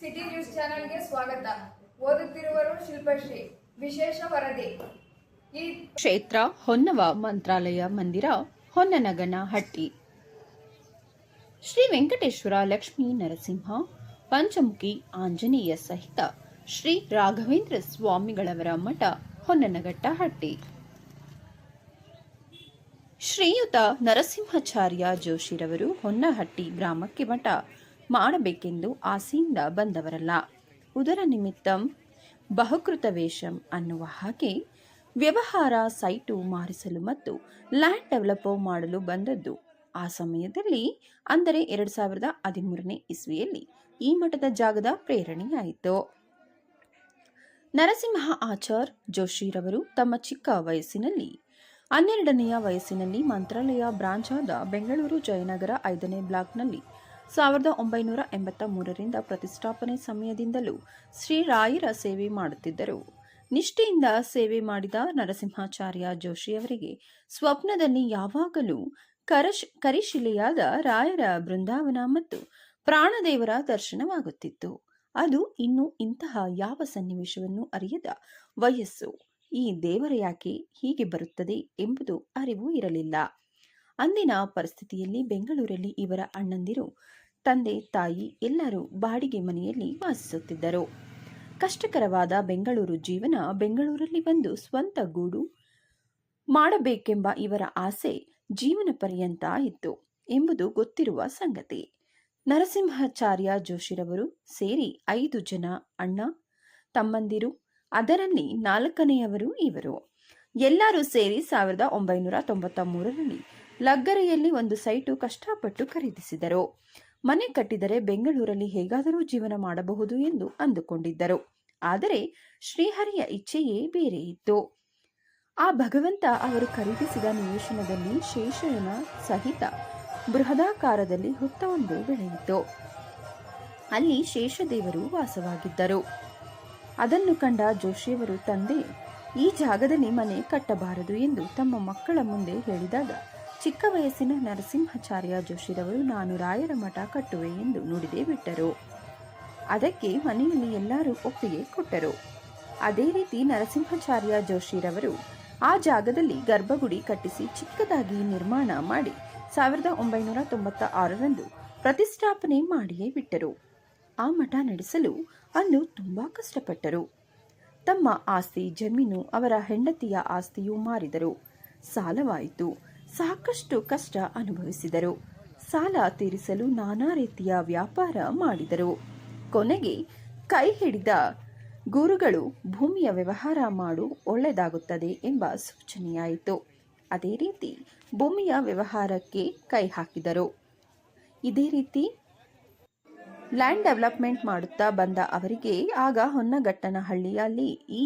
City news ಚಾನೆಲ್ಗೆ ಸ್ವಾಗತ. ಓದುತ್ತಿರುವರು ಶಿಲ್ಪಶ್ರೀ. ವಿಶೇಷ ವರದಿ. ಈ ಕ್ಷೇತ್ರ ಹೊನ್ನವ ಮಂತ್ರಾಲಯ ಮಂದಿರ, ಹೊನ್ನನಗನ ಹಟ್ಟಿ. ಶ್ರೀ ವೆಂಕಟೇಶ್ವರ ಲಕ್ಷ್ಮೀ ನರಸಿಂಹ, ಪಂಚಮುಖಿ ಆಂಜನೇಯ ಸಹಿತ ಶ್ರೀ ರಾಘವೇಂದ್ರ ಸ್ವಾಮಿಗಳವರ ಮಠ ಹೊನ್ನನಗಟ್ಟಹಟ್ಟಿ ಶ್ರೀಯುತ ನರಸಿಂಹಾಚಾರ್ಯ ಜೋಶಿರವರು ಹೊನ್ನಹಟ್ಟಿ ಗ್ರಾಮಕ್ಕೆ ಮಠ. ಮಾಡಬೇಕೆಂದು ಆಸೆಯಿಂದ ಬಂದವರಲ್ಲ. ಉದರ ನಿಮಿತ್ತಂ ಬಹುಕೃತ ವೇಷಂ ಅನ್ನುವ ಹಾಗೆ ವ್ಯವಹಾರ ಸೈಟು ಮಾರಿಸಲು ಮತ್ತು ಲ್ಯಾಂಡ್ ಡೆವಲಪ್ ಮಾಡಲು ಬಂದದ್ದು. ಆ ಸಮಯದಲ್ಲಿ, ಅಂದರೆ ಎರಡು ಸಾವಿರದ ಹದಿಮೂರನೇ ಇಸ್ವಿಯಲ್ಲಿ, ಈ ಮಠದ ಜಾಗದ ಪ್ರೇರಣೆಯಾಯಿತು. ನರಸಿಂಹ ಆಚಾರ್ ಜೋಶಿರವರು ತಮ್ಮ ಚಿಕ್ಕ ವಯಸ್ಸಿನಲ್ಲಿ, ಹನ್ನೆರಡನೆಯ ವಯಸ್ಸಿನಲ್ಲಿ ಮಂತ್ರಾಲಯ ಬ್ರಾಂಚ್ ಆದ ಬೆಂಗಳೂರು ಜಯನಗರ ಐದನೇ ಬ್ಲಾಕ್ನಲ್ಲಿ ಸಾವಿರದ ಒಂಬೈನೂರ ಎಂಬತ್ತ ಮೂರರಿಂದ ಪ್ರತಿಷ್ಠಾಪನೆ ಸಮಯದಿಂದಲೂ ಶ್ರೀರಾಯರ ಸೇವೆ ಮಾಡುತ್ತಿದ್ದರು. ನಿಷ್ಠೆಯಿಂದ ಸೇವೆ ಮಾಡಿದ ನರಸಿಂಹಾಚಾರ್ಯ ಜೋಶಿಯವರಿಗೆ ಸ್ವಪ್ನದಲ್ಲಿ ಯಾವಾಗಲೂ ಕರಶ್ ಕರಿಶಿಲೆಯಾದ ರಾಯರ ಬೃಂದಾವನ ಮತ್ತು ಪ್ರಾಣದೇವರ ದರ್ಶನವಾಗುತ್ತಿತ್ತು. ಅದು ಇನ್ನು ಇಂತಹ ಯಾವ ಸನ್ನಿವೇಶವನ್ನು ಅರಿಯದ ವಯಸ್ಸು? ಈ ದೇವರ ಯಾಕೆ ಹೀಗೆ ಬರುತ್ತದೆ ಎಂಬುದು ಅರಿವು ಇರಲಿಲ್ಲ. ಅಂದಿನ ಪರಿಸ್ಥಿತಿಯಲ್ಲಿ ಬೆಂಗಳೂರಲ್ಲಿ ಇವರ ಅಣ್ಣಂದಿರು, ತಂದೆ, ತಾಯಿ ಎಲ್ಲರೂ ಬಾಡಿಗೆ ಮನೆಯಲ್ಲಿ ವಾಸಿಸುತ್ತಿದ್ದರು. ಕಷ್ಟಕರವಾದ ಬೆಂಗಳೂರು ಜೀವನ ಬೆಂಗಳೂರಲ್ಲಿ ಬಂದು ಸ್ವಂತ ಗೂಡು ಮಾಡಬೇಕೆಂಬ ಇವರ ಆಸೆ ಜೀವನ ಪರ್ಯಂತ ಇತ್ತು ಎಂಬುದು ಗೊತ್ತಿರುವ ಸಂಗತಿ. ನರಸಿಂಹಾಚಾರ್ಯ ಜೋಶಿರವರು ಸೇರಿ ಐದು ಜನ ಅಣ್ಣ, ತಮ್ಮಂದಿರು, ಅದರಲ್ಲಿ ನಾಲ್ಕನೆಯವರು ಇವರು. ಎಲ್ಲರೂ ಸೇರಿ ಸಾವಿರದ ಒಂಬೈನೂರ ತೊಂಬತ್ತ ಮೂರರಲ್ಲಿ ಲಗ್ಗರೆಯಲ್ಲಿ ಒಂದು ಸೈಟು ಕಷ್ಟಪಟ್ಟು ಖರೀದಿಸಿದರು. ಮನೆ ಕಟ್ಟಿದರೆ ಬೆಂಗಳೂರಲ್ಲಿ ಹೇಗಾದರೂ ಜೀವನ ಮಾಡಬಹುದು ಎಂದು ಅಂದುಕೊಂಡಿದ್ದರು. ಆದರೆ ಶ್ರೀಹರಿಯ ಇಚ್ಛೆಯೇ ಬೇರೆ ಇತ್ತು. ಆ ಭಗವಂತ ಅವರು ಖರೀದಿಸಿದ ನಿವೇಶನದಲ್ಲಿ ಶೇಷನ ಸಹಿತ ಬೃಹದಾಕಾರದಲ್ಲಿ ಹುತ್ತವೊಂದು ಬೆಳೆಯಿತು ಅಲ್ಲಿ ಶೇಷದೇವರು ವಾಸವಾಗಿದ್ದರು. ಅದನ್ನು ಕಂಡ ಜೋಶಿಯವರು, ತಂದೆ, ಈ ಜಾಗದಲ್ಲಿ ಮನೆ ಕಟ್ಟಬಾರದು ಎಂದು ತಮ್ಮ ಮಕ್ಕಳ ಮುಂದೆ ಹೇಳಿದಾಗ ಚಿಕ್ಕ ವಯಸ್ಸಿನ ನರಸಿಂಹಾಚಾರ್ಯ ಜೋಶಿರವರು ನಾನು ರಾಯರ ಮಠ ಕಟ್ಟುವೆ ಎಂದು ನುಡಿದೇ ಬಿಟ್ಟರು. ಅದಕ್ಕೆ ಮನೆಯಲ್ಲಿ ಎಲ್ಲರೂ ಒಪ್ಪಿಗೆ ಕೊಟ್ಟರು. ಅದೇ ರೀತಿ ನರಸಿಂಹಾಚಾರ್ಯ ಜೋಶಿರವರು ಆ ಜಾಗದಲ್ಲಿ ಗರ್ಭಗುಡಿ ಕಟ್ಟಿಸಿ ಚಿಕ್ಕದಾಗಿ ನಿರ್ಮಾಣ ಮಾಡಿ ಸಾವಿರದ ಒಂಬೈನೂರ ತೊಂಬತ್ತ ಆರರಂದು ಪ್ರತಿಷ್ಠಾಪನೆ ಮಾಡಿಯೇ ಬಿಟ್ಟರು. ಆ ಮಠ ನಡೆಸಲು ಅಂದು ತುಂಬ ಕಷ್ಟಪಟ್ಟರು. ತಮ್ಮ ಆಸ್ತಿ ಜಮೀನು ಅವರ ಹೆಂಡತಿಯ ಆಸ್ತಿಯೂ ಮಾರಿದರು. ಸಾಲವಾಯಿತು. ಸಾಕಷ್ಟು ಕಷ್ಟ ಅನುಭವಿಸಿದರು. ಸಾಲ ತೀರಿಸಲು ನಾನಾ ರೀತಿಯ ವ್ಯಾಪಾರ ಮಾಡಿದರು. ಕೊನೆಗೆ ಕೈ ಹಿಡಿದ ಗುರುಗಳು ಭೂಮಿಯ ವ್ಯವಹಾರ ಮಾಡು ಒಳ್ಳೆಯದಾಗುತ್ತದೆ ಎಂಬ ಸೂಚನೆಯಾಯಿತು. ಅದೇ ರೀತಿ ಭೂಮಿಯ ವ್ಯವಹಾರಕ್ಕೆ ಕೈ ಹಾಕಿದರು. ಇದೇ ರೀತಿ ಲ್ಯಾಂಡ್ ಡೆವಲಪ್ಮೆಂಟ್ ಮಾಡುತ್ತಾ ಬಂದ ಅವರಿಗೆ ಆಗ ಹೊನ್ನಗಟ್ಟನಹಳ್ಳಿಯಲ್ಲಿ ಈ